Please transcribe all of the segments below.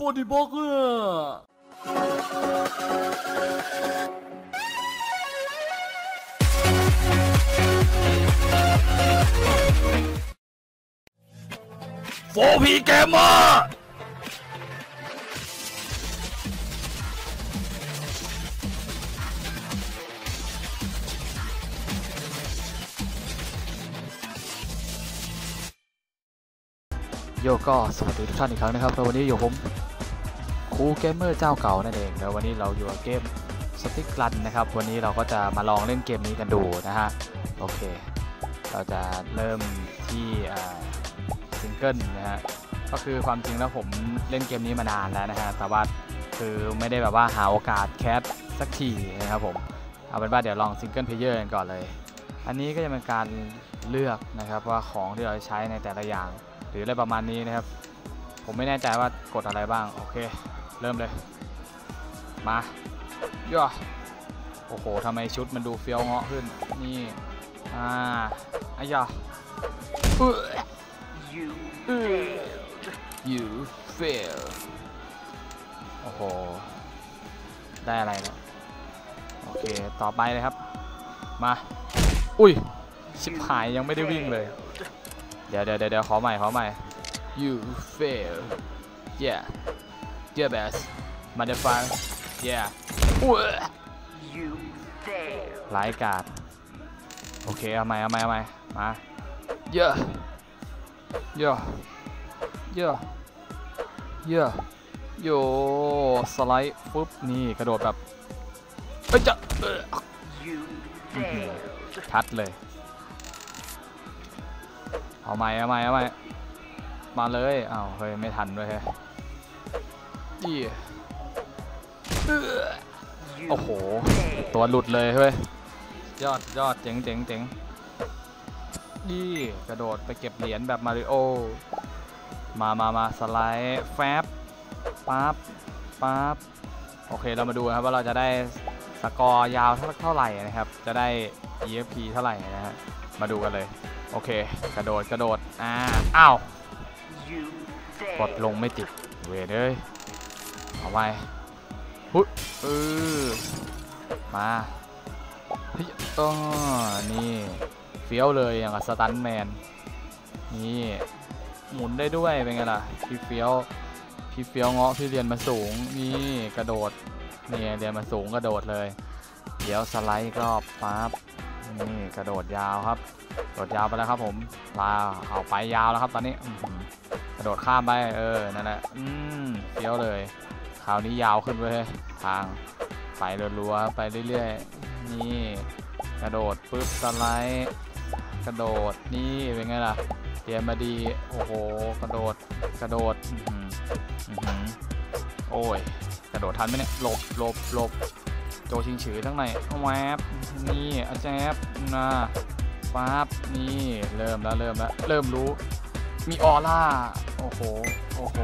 for the burger โฟพีเกมเมอร์โยก็สวัสดีทุกท่านอีกครั้งนะครับววันนี้อยู่ผม คูเกมเมอร์เจ้าเก่านั่นเองแล้ววันนี้เราอยู่กับเกมสติ๊กลันนะครับ วันนี้เราก็จะมาลองเล่นเกมนี้กันดูนะฮะ โอเค เราจะเริ่มที่ซิงเกิลนะฮะ ก็คือความจริงแล้วผมเล่นเกมนี้มานานแล้วนะฮะ แต่ว่าคือไม่ได้แบบว่าหาโอกาสแคสสักทีนะครับผม เอาเป็นว่าเดี๋ยวลองซิงเกิลเพลเยอร์กันก่อนเลย อันนี้ก็จะเป็นการเลือกนะครับว่าของที่เราจะใช้ในแต่ละอย่าง หรืออะไรประมาณนี้นะครับ ผมไม่แน่ใจว่ากดอะไรบ้าง โอเค เริ่มเลย มาย่อโอ้โหทำไมชุดมันดูเฟี้ยวเงาะขึ้น นี่ อ่าอ้ยาเอ้ย you fail โอ้โห ได้อะไรแล้วโอเค ต่อไปเลยครับ มา อุ้ย ชิบหายยังไม่ได้วิ่งเลย เดี๋ยวเดี๋ยวเดี๋ยวขอใหม่ ขอใหม่ you fail yeah yeah best motherfucker yeah อุ้ย You fail. ร้ายกาดโอเค เอาใหมเอาใหมเอาใหมมาเยอะเยอะเยอะเยอะโยสไลด์ฟึบนี่กระโดดแบบเอ้ยจะชัดเลย เอาใหมเอาใหมเอาใหมมาเลย เอ้าเฮ้ย ไม่ทันด้วยเฮ้ย ยี่เอ้อ You โอ้โห failed. ตัวหลุดเลยเฮ้ย ยอดยอดเจ๋งเจ๋งเจ๋งนี่กระโดดไปเก็บเหรียญแบบมาริโอ มามามาสไลด์แฟบปั๊บปั๊บโอเค เรามาดูนะครับว่าเราจะได้สกอร์ยาวเท่าเท่าไหร่นะครับ จะได้ EFP เท่าไหร่นะฮะ มาดูกันเลย โอเค กระโดด กระโดด อ่า อ้าว You กด failed. ลงไม่ติด เวทเลย เอาไว้หุ้ยเออมาเฮ้ยอ๋อนี่เฟี้ยวเลยอย่างกับสตันแมนนี่หมุนได้ด้วยเป็นไงล่ะพี่เฟี้ยวพี่เฟี้ยวเงาะพี่เรียนมาสูงนี่กระโดดนี่เรียนมาสูงกระโดดเลย เดี๋ยวสไลด์ก็ปั๊บนี่กระโดดยาวครับกระโดดยาวไปแล้วครับผมลาเอาไปยาวแล้วครับตอนนี้อื้อหือกระโดดข้ามไปเออนั่นแหละอืมเฟี้ยวเลย คราวนี้ยาวขึ้นเว้ยทางไปรัวๆไปเรื่อยๆ นี่ กระโดดปุ๊บสไลด์กระโดดนี่เป็นไงล่ะเตรียมมาดีโอ้โหกระโดดกระโดดโอ้ยกระโดดทันไหมเนี่ยหลบหลบหลบโจชิงฉือทั้งในแวบนี่อาแจบนะปั๊บนี่เริ่มแล้วเริ่มแล้วเริ่มรู้มีออร่าโอ้โหโอ้โห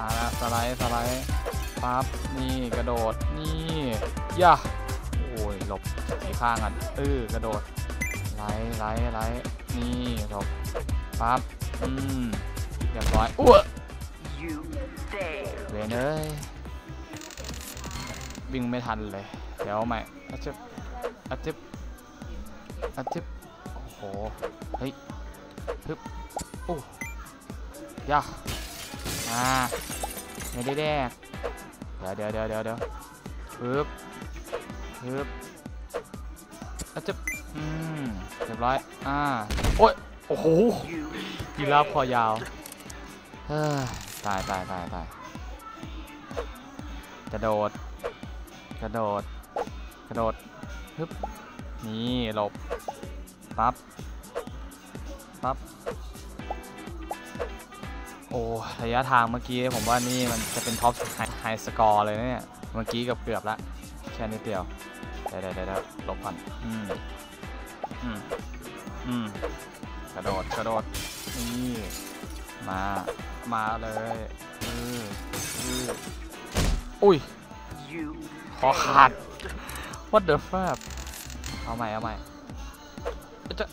มาแล้วสไลด์สไลด์ปั๊บนี่กระโดดนี่ย่าโอ้ยหลบไอ้ข้างกันเออกระโดดไลด์ไลด์ไลด์นี่หลบปั๊บอืมเรียบร้อยอ้วเวนเอ้ยวิ่งไม่ทันเลย เดี๋ยวใหม่อาจิบอาจิบอาจิบโอ้โหเฮ้ยฮึบโอ้ยา อ่าไม่ได้แดกเดี๋ยวเดี๋ยวเดี๋ยวเดี๋ยวเดี๋ยวฮึบฮึบอาจิบอืมเรียบร้อย อ่า โอ้ย โอ้โห You ยีราฟคอยาวเฮ้ยตายตายตายตายกระโดด กระโดด กระโดดฮึบนี่หลบปั๊บ โอ้ระยะทางเมื่อกี้ผมว่านี่มันจะเป็นท็อปไฮสกอร์เลยเนี่ย เมื่อกี้กือบเกือบละ แค่นิดเดียวเดี๋ยวเดี๋ยวเดี๋ยวหลบก่อนอืมอืมอืมกระโดดกระโดดนี่มา มาเลยเออเอออุ้ย You คอขาด what the fuck เอาใหม่เอาใหม่อจะ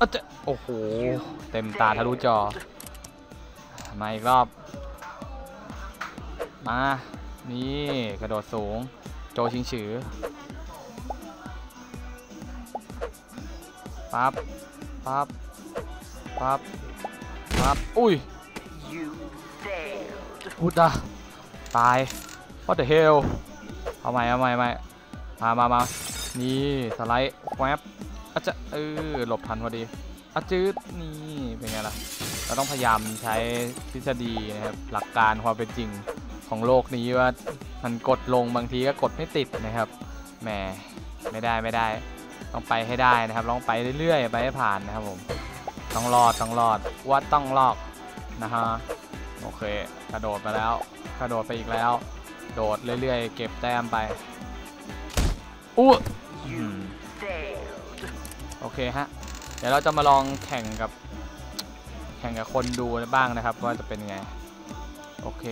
อะจะโอ้โห เต็มตาทะลุจอ มาอีกรอบ มา นี่กระโดดสูง โจชิงฉือ ปั๊บ ปั๊บ ปั๊บ ปั๊บ อุ้ย You failed. พุดอะตาย what the hell เอาใหม่เอาใหม่ใหม่มามามานี่ สไลด์แวบอาจจะเออหลบทันพอดีอาจืดนี่ เป็นไงล่ะ เราต้องพยายามใช้ทฤษฎีนะครับหลักการความเป็นจริงของโลกนี้ว่ามันกดลงบางทีก็กดไม่ติดนะครับแหมไม่ได้ไม่ได้ ต้องไปให้ได้นะครับต้องไปเรื่อยๆ ไปให้ผ่านนะครับผมต้องรอดต้องรอดว่าต้องรอดนะฮะโอเคกระโดดไปแล้วกระโดดไปอีกแล้ว โดดเรื่อยๆ เก็บแต้มไปอู้โอเคฮะเดี๋ยวเราจะมาลองแข่งกับ ข่งกับคนดูบ้างนะครับว่าจะเป็นไง โอเค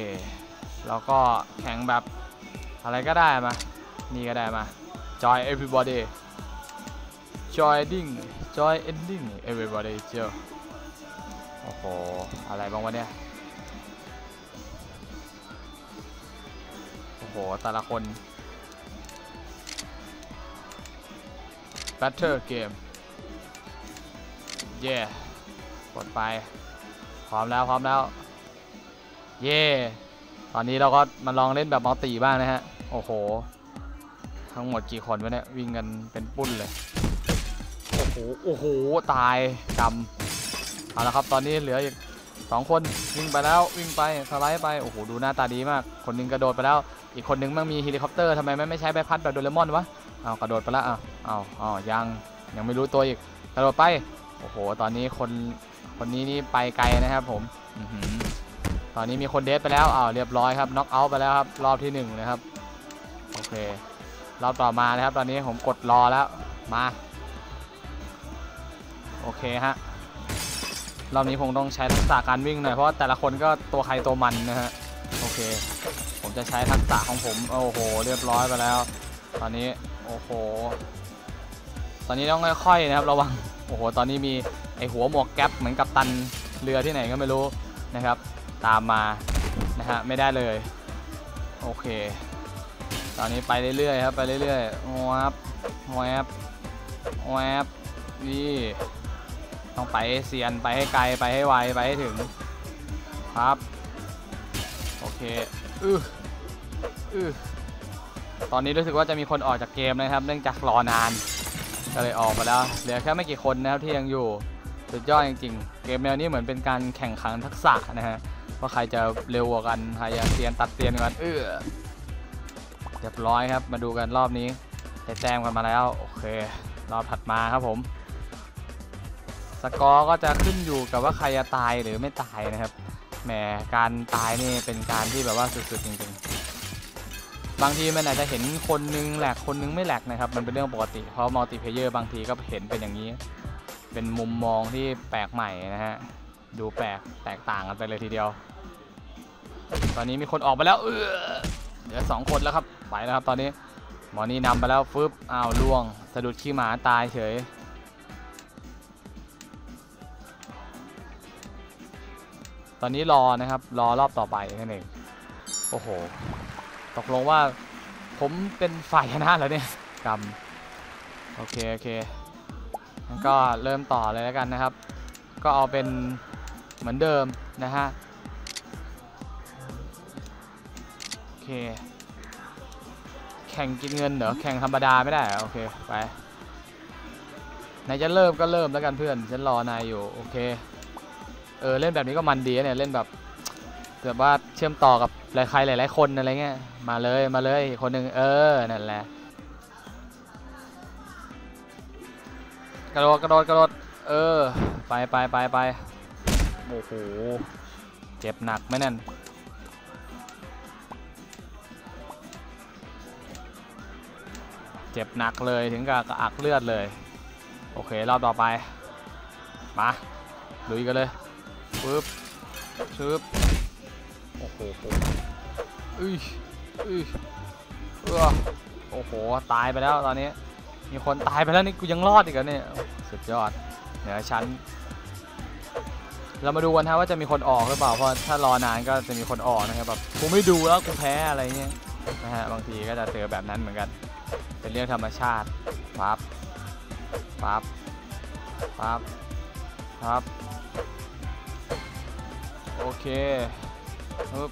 แล้วก็แข่งแบบอะไรก็ได้มา นี่ก็ได้มา joy everybody joy ending joy ending everybody เจ้าโอ้โห อะไรบ้างวะเนี่ย โอ้โห แต่ละคน Battle Game เย่กดไป ร้อมแล้วพร้อมแล้ว เย่ตอนนี้เราก็มาลองเล่นแบบมัลติบ้างนะฮะ โอ้โห ทั้งหมดกี่คนวะเนี่ย วิ่งกันเป็นปุ้นเลย โอ้โห โอ้โห ตายกำเอาละครับ ตอนนี้เหลืออีกสองคนวิ่งไปแล้ววิ่งไปสไลด์ไป โอ้โห ดูหน้าตาดีมาก คนหนึงกระโดดไปแล้ว อีกคนหนึงมันมีเฮลิคอปเตอร์ทำไมไม่ไม่ใช้ใบพัดแบบโดเรมอนวะเอากระโดดไปแล้วเอาเอาเอายังยังไม่รู้ตัวอีกกระโดดไป โอ้โห ตอนนี้คน คนนี้นี่ไปไกลนะครับผมตอนนี้มีคนเดทไปแล้วอ้าวเรียบร้อยครับน็อกเอาท์ไปแล้วครับรอบที่หนึ่งนะครับโอเครอบต่อมานะครับ ตอนนี้ผมกดรอแล้วมาโอเคฮะรอบนี้คงต้องใช้ทักษะการวิ่งหน่อยเพราะแต่ละคนก็ตัวใครตัวมันนะฮะโอเค ผมจะใช้ทักษะของผมโอ้โห เรียบร้อยไปแล้ว ตอนนี้โอ้โห ตอนนี้ต้องค่อยๆนะครับ ระวังโอ้โห ตอนนี้มี หัวหมวกแก๊ปเหมือนกับตันเรือที่ไหนก็ไม่รู้นะครับ ตามมานะฮะไม่ได้เลย โอเค ตอนนี้ไปเรื่อยๆครับไปเรื่อยๆวับแวบแวบนี่ต้องไปเซียนไปให้ไกลไปให้ไวไปให้ถึงครับโอเคอืออือตอนนี้รู้สึกว่าจะมีคนออกจากเกมนะครับ เนื่องจากรอนานก็เลยออกไปแล้วเหลือแค่ไม่กี่คนนะครับที่ยังอยู่ สุดยอดจริงๆ เกมแนวนี้เหมือนเป็นการแข่งขันทักษะนะฮะ ว่าใครจะเร็วกว่ากัน ใครจะเซียนตัดเซียนกัน เออเรียบร้อยครับ มาดูกันรอบนี้ได้แต้มกันมาแล้ว โอเค รอบถัดมาครับผม สกอร์ก็จะขึ้นอยู่กับว่าใครจะตายหรือไม่ตายนะครับ แหม การตายนี่เป็นการที่แบบว่าสุดๆจริงๆบางทีมันอาจจะเห็นคนนึงแหลกคนนึงไม่แหลกนะครับ มันเป็นเรื่องปกติ เพราะมัลติเพเยอร์บางทีก็เห็นเป็นอย่างนี้ เป็นมุมมองที่แปลกใหม่นะฮะ ดูแปลกแตกต่างกันไปเลยทีเดียว ตอนนี้มีคนออกไปแล้ว เออเหลือสองคนแล้วครับ ไปแล้วครับตอนนี้ หมอนี่นำไปแล้วฟึบอ้าวล่วง สะดุดขี้หมาตายเฉย ตอนนี้รอนะครับ รอรอบต่อไปแค่นั้นเอง โอ้โห ตกลงว่าผมเป็นฝ่ายชนะแล้วเนี่ยกรรมโอเค โอเค ก็เริ่มต่อเลยแล้วกันนะครับ ก็เอาเป็นเหมือนเดิมนะฮะโอเคแข่งกินเงินเหรอแข่งธรรมดาไม่ได้โอเคไปนายจะเริ่มก็เริ่มแล้วกันเพื่อนฉันรอนายอยู่โอเคเออเล่นแบบนี้ก็มันดีเนี่ยเล่นแบบแบบว่าเชื่อมต่อกับหลายใครหลาย ๆ คนอะไรเงี้ยมาเลยมาเลยคนหนึ่งเออนั่นแหละ กระโดดกระโดดกระโดดเออ ไปไปไปไปโอ้โห เจ็บหนักไหมนั่นเจ็บหนักเลยถึงกับกระอักเลือดเลย โอเครอบต่อไป มาลุยกันเลยปึ๊บชึบโอ้โหอุ้ยอุ้ยเออโอ้โห ตายไปแล้วตอนนี้ มีคนตายไปแล้วนี่กูยังรอดอีกเหรอเนี่ยสุดยอดเหนือชั้น เรามาดูกันนะว่าจะมีคนออกหรือเปล่าเพราะถ้ารอนานก็จะมีคนออกนะครับแบบกูไม่ดูแล้วกูแพ้อะไรเงี้ยนะฮะบางทีก็จะเจอแบบนั้นเหมือนกัน เป็นเรื่องธรรมชาติปั๊บปั๊บปั๊บปั๊บโอเคปึ๊บ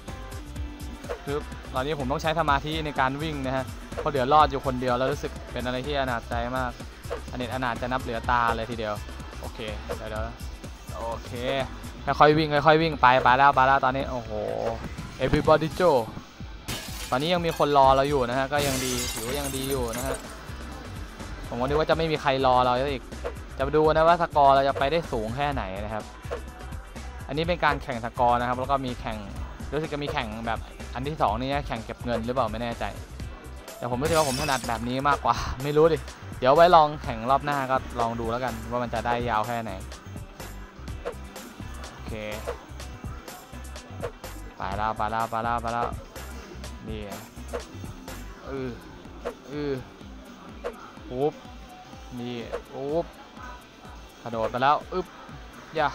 ปึ๊บตอนนี้ผมต้องใช้สมาธิในการวิ่งนะฮะ เพราะเดี๋ยวรอดอยู่คนเดียวแล้วรู้สึกเป็นอะไรที่อนาจใจมากอเนจอนาจจะนับเหลือตาเลยทีเดียว โอเคเดี๋ยวเดี๋ยวโอเคค่อยๆวิ่งค่อยๆวิ่งไปไปแล้วไปแล้วตอนนี้โอ้โห everybody Joe ตอนนี้ยังมีคนรอเราอยู่นะฮะก็ยังดีถือว่ายังดีอยู่นะฮะผมก็นึกว่าจะไม่มีใครรอเราอีกจะดูนะว่าสกอร์เราจะไปได้สูงแค่ไหนนะครับ อันนี้เป็นการแข่งสกอร์นะครับ แล้วก็มีแข่งรู้สึกจะมีแข่งแบบอันที่สองนี่แข่งเก็บเงินหรือเปล่าไม่แน่ใจ แต่ผมรู้สึกว่าผมถนัดแบบนี้มากกว่า ไม่รู้ดิ เดี๋ยวไว้ลองแข่งรอบหน้าก็ลองดูแล้วกัน ว่ามันจะได้ยาวแค่ไหน โอเคไปแล้วไปแล้วไปแล้วไปแล้วนี่เออเออปุ๊บนี่ปุ๊บกระโดดไปแล้วอึ๊บอย่า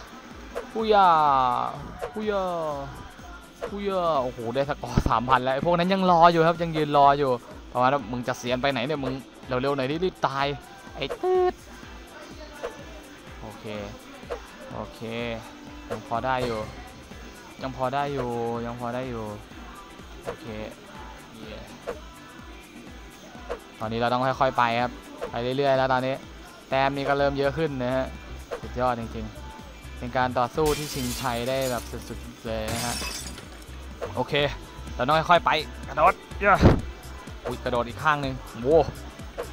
ปุยาปุยาปุยาโอ้โห ได้สกอร์สามพันแล้วไอ้พวกนั้นยังรออยู่ครับ ยังยืนรออยู่ ประมาณว่ามึงจะเสียนไปไหนเนี่ยมึงเร็วๆหน่อยรีบตายไอ้ตืดโอเคโอเคยังพอได้อยู่ ยังพอได้อยู่ยังพอได้อยู่โอเคเย่ตอนนี้เราต้องค่อยๆไปครับไปเรื่อยๆแล้วตอนนี้ แต้มนี่ก็เริ่มเยอะขึ้นนะฮะสุดยอดจริงๆ เป็นการต่อสู้ที่ชิงชัยได้แบบสุดๆเลยนะฮะโอเคเราต้องค่อยๆไปกระโดดเย้อุ้ ยกระโดดอีกข้างหนึ่งโว้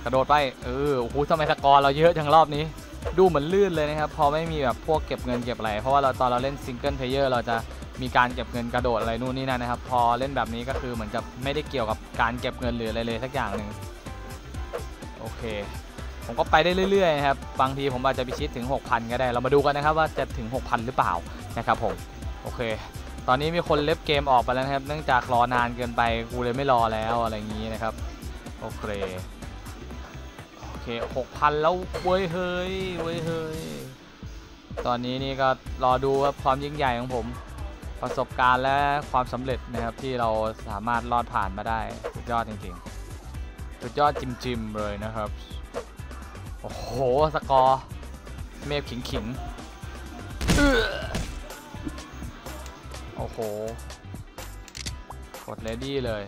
กระโดดไปเออโอ้โหทำไมสกอร์เราเยอะจังรอบนี้ ดูเหมือนลื่นเลยนะครับพอไม่มีแบบพวกเก็บเงินเก็บอะไรเพราะว่าเราตอนเราเล่นซิงเกิลเพลเยอร์เราจะมีการเก็บเงินกระโดดอะไรนู่นนี่นั่นนะครับ พอเล่นแบบนี้ก็คือเหมือนจะไม่ได้เกี่ยวกับการเก็บเงินหรืออะไรเลยสักอย่างหนึ่งโอเค ผมก็ไปได้เรื่อยๆนะครับบางทีผมอาจจะไปชิดถึง 6,000 ก็ได้ เรามาดูกันนะครับว่าจะถึง 6,000 หรือเปล่านะครับผมโอเค ตอนนี้มีคนเล็บเกมออกไปแล้วนะครับ เนื่องจากรอนานเกินไปกูเลยไม่รอแล้วอะไรอย่างนี้นะครับ โอเค โอเคหกพันแล้วเว้ยเฮ้ยเว้ยเฮ้ย ตอนนี้นี่ก็รอดูครับความยิ่งใหญ่ของผม ประสบการณ์และความสำเร็จนะครับที่เราสามารถรอดผ่านมาได้สุดยอดจริงๆ สุดยอดจิมจิมๆเลยนะครับ โอ้โห สกอร์ เมฟขิงขิงๆ โห กดเลดี้เลย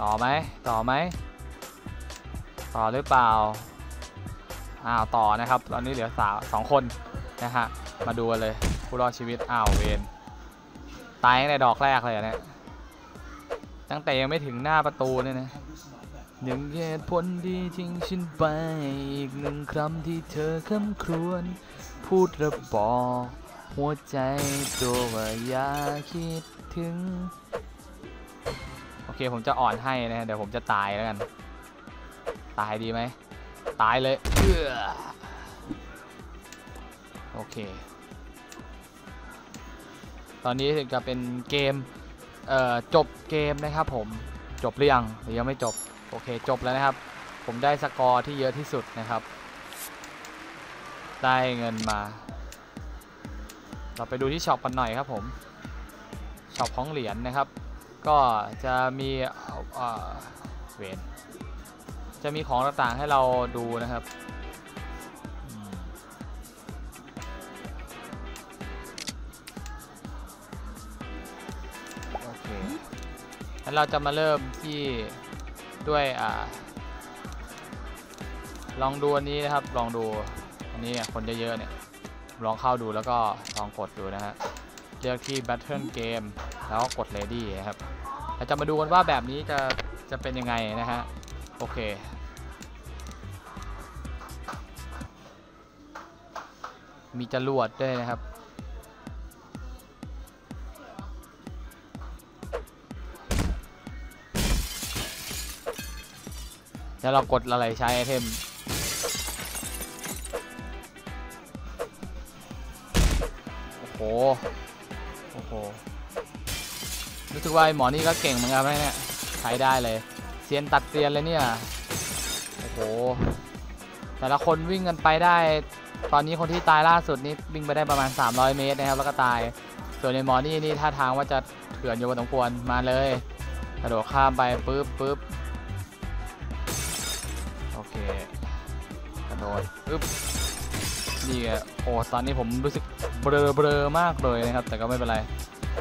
ต่อไหม ต่อไหม ต่อหรือเปล่า อ้าว ต่อนะครับ ตอนนี้เหลือสาวสองคนนะฮะ มาดูกันเลย ผู้รอดชีวิต อ้าว เวนตายตั้งแต่ดอกแรกเลยอะเนี่ย ตั้งแต่ยังไม่ถึงหน้าประตูเนี่ยนะหนึ่งเหตุผลที่ทิ้งฉันไป อีกหนึ่งคำที่เธอคำครวญพูดระบอก หัวใจตัวว่าอย่าคิดถึง โอเคผมจะอ่อนให้นะฮะเดี๋ยวผมจะตายแล้วกัน ตายดีไหม ตายเลยเออโอเค ตอนนี้ถึงจะเป็นเกม เอ่อ จบเกมนะครับผม จบหรือยังหรือยังไม่จบ โอเค จบแล้วนะครับ ผมได้สกอร์ที่เยอะที่สุดนะครับ ได้เงินมา เราไปดูที่ช็อปกันหน่อยครับผมช็อปของเหรียญนะครับ ก็จะมีเวนจะมีของต่างๆให้เราดูนะครับโอเคงั้นเราจะมาเริ่มที่ด้วยอ่าลองดูอันนี้นะครับ ลองดูอันนี้เนี่ยคนเยอะๆเนี่ย ลองเข้าดูแล้วก็ลองกดดูนะฮะเลือกที่ Battle Game แล้วก็กด Ready นะครับเราจะมาดูกันว่าแบบนี้จะจะเป็นยังไงนะฮะโอเคมีจรวดด้วยนะครับ แล้วเรากดอะไรใช้ไอเทม ห โอ้โห รู้สึกว่าไอหมอนี่ก็เก่งเหมือนกันนะเนี่ย ใช้ได้เลย เซียนตัดเซียนเลยเนี่ย โอ้โห แต่ละคนวิ่งกันไปได้ ตอนนี้คนที่ตายล่าสุดนี่วิ่งไปได้ประมาณ 300 เมตรนะครับ แล้วก็ตาย ส่วนในหมอนี่นี่ท่าทางว่าจะเถื่อนอยู่พอสมควร มาเลย กระโดดข้ามไปปุ๊บปุ๊บโอเค กระโดดปึ๊บนี่ไงโอ้ตอนนี้ผมรู้สึกเบลอเบลอมากเลยนะครับ แต่ก็ไม่เป็นไร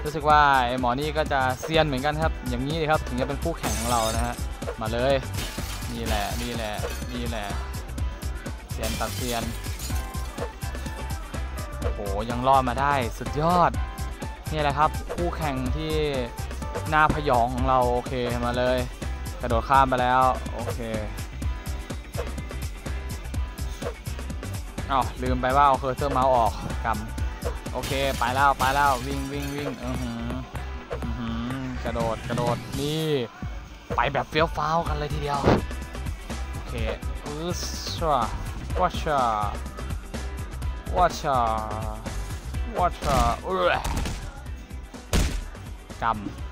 รู้สึกว่าไอหมอนี่ก็จะเซียนเหมือนกันครับ อย่างนี้เลยครับถึงจะเป็นคู่แข่งของเรานะฮะมาเลยนี่แหละนี่แหละนี่แหละเซียนตัดเซียนโอ้โหยังรอดมาได้สุดยอดนี่แหละครับ คู่แข่งที่น่าพยองของเราโอเคมาเลย กระโดดข้ามไปแล้ว โอเค อ้าวลืมไปว่าเอาเคอร์เซอร์เมาส์ออกกำโอเคไปแล้วไปแล้ววิ่งวิ่งวิ่งอือหืออือหือกระโดดกระโดดนี่ไปแบบเฟี้ยวฟ้าวกันเลยทีเดียวโอเคอือชัววัชชาวัชชาวัชชาเออก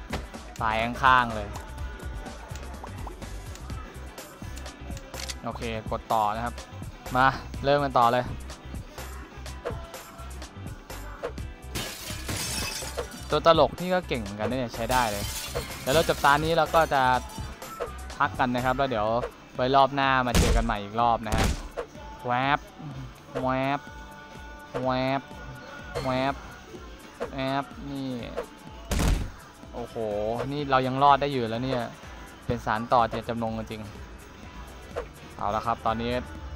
ำตายข้างๆเลยโอเค กดต่อนะครับ มา เริ่มกันต่อเลย ตัวตลกนี่ก็เก่งเหมือนกันเนี่ยใช้ได้เลยเดี๋ยวเราจบตานี้เราก็จะพักกันนะครับ แล้วเดี๋ยวไว้รอบหน้ามาเจอกันใหม่อีกรอบนะฮะแวบแวบแวบแวบแวบนี่โอ้โห นี่เรายังรอดได้อยู่แล้วเนี่ย เป็นสารต่อเจตจำนงจริง เอาละครับ ตอนนี้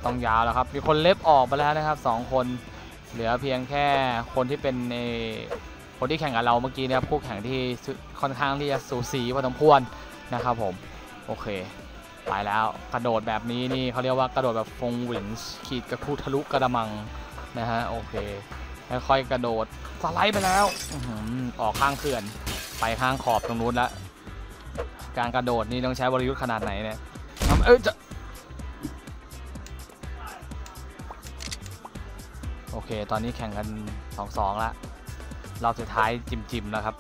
ต้องยาวแล้วครับ มีคนเล็บออกไปแล้วนะครับสองคน เหลือเพียงแค่คนที่เป็นในคนที่แข่งกับเราเมื่อกี้นะครับคู่แข่งที่ค่อนข้างที่จะสูสีพอสมควรนะครับผม โอเค ไปแล้วกระโดดแบบนี้นี่เขาเรียกว่ากระโดดแบบฟงหวินขีดกระทูทะลุกระมังนะฮะโอเคค่อยๆกระโดดสไลด์ไปแล้วออกข้างเขื่อน ไปข้างขอบตรงนู้นละการกระโดดนี่ต้องใช้บริยุทธ์ขนาดไหนเนี่ยเอ้ยจะ เคตอนนี้แข่งกัน 2-2ละรอบสุดท้ายจิมจิมๆแล้วครับ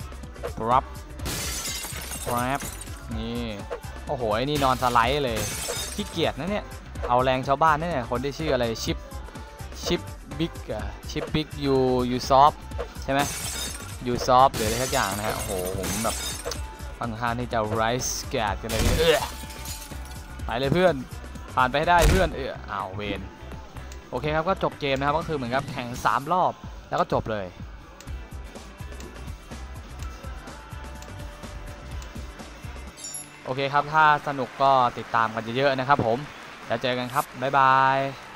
รับรับนี่ โอ้โหนี่นอนสไลด์เลยขี้เกียจนะเนี่ย เอาแรงชาวบ้านนะเนี่ย คนที่ชื่ออะไรชิป ชิปบิ๊กอะชิปบิ๊กยูยูซอฟใช่ไหมยูซอฟหรืออะไรสักอย่างนะฮะ โอ้โห ผมแบบค่อนข้างที่จะไรส์แกดกันเลยเนี่ยเออไปเลยเพื่อน ผ่านไปให้ได้เพื่อน เอออ้าวเวน โอเคครับก็จบเกมนะครับก็คือเหมือนกับแข่ง 3 รอบแล้วก็จบเลยโอเคครับ ถ้าสนุกก็ติดตามกันเยอะๆนะครับผม แล้วเจอกันครับ บ๊ายบาย